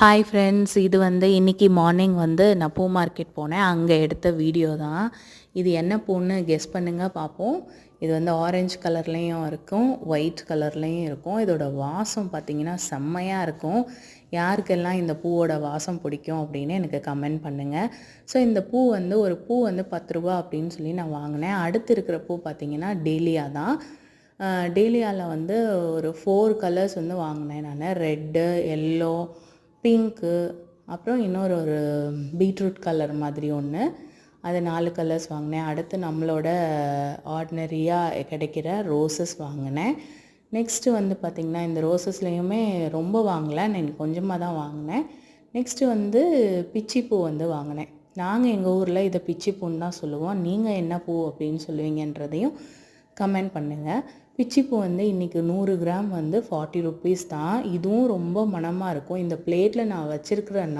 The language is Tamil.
ஹாய் ஃப்ரெண்ட்ஸ் இது வந்து இன்றைக்கி மார்னிங் வந்து நான் பூ மார்க்கெட் போனேன். அங்கே எடுத்த வீடியோ தான். இது என்ன பூன்னு கெஸ் பண்ணுங்கள் பார்ப்போம் இது வந்து ஆரஞ்சு கலர்லேயும் இருக்கும் ஒயிட் கலர்லேயும் இருக்கும். இதோட வாசம் பார்த்திங்கன்னா செம்மையாக இருக்கும். யாருக்கெல்லாம் இந்த பூவோட வாசம் பிடிக்கும் அப்படின்னு எனக்கு கமெண்ட் பண்ணுங்கள் ஸோ இந்த பூ வந்து ஒரு பூ வந்து பத்து ரூபா அப்படின்னு சொல்லி நான் வாங்கினேன். அடுத்து இருக்கிற பூ பார்த்திங்கன்னா டேலியா தான். டேலியாவில் வந்து ஒரு ஃபோர் கலர்ஸ் வந்து வாங்கினேன் நான். ரெட்டு எல்லோ பிங்க்கு அப்புறம் இன்னொரு ஒரு பீட்ரூட் கலர் மாதிரி ஒன்று அது நாலு கலர்ஸ் வாங்கினேன். அடுத்து நம்மளோட ஆர்டினரியாக கிடைக்கிற ரோசஸ் வாங்கினேன். நெக்ஸ்ட்டு வந்து பார்த்திங்கன்னா இந்த ரோசஸ்லேயுமே ரொம்ப வாங்கலை. நான் கொஞ்சமாக தான் வாங்கினேன். நெக்ஸ்ட்டு வந்து பிச்சிப்பூ வந்து வாங்கினேன். நாங்கள் எங்கள் ஊரில் இதை பிச்சிப்பூன்னு தான் சொல்லுவோம். நீங்கள் என்ன பூ அப்படின்னு சொல்லுவீங்கன்றதையும் கமெண்ட் பண்ணுங்கள் பிச்சிப்பூ வந்து இன்றைக்கி நூறு கிராம் வந்து ஃபார்ட்டி ருப்பீஸ் தான். இதுவும் ரொம்ப மணமாக இருக்கும். இந்த பிளேட்டில் நான் வச்சுருக்கிறேன்னா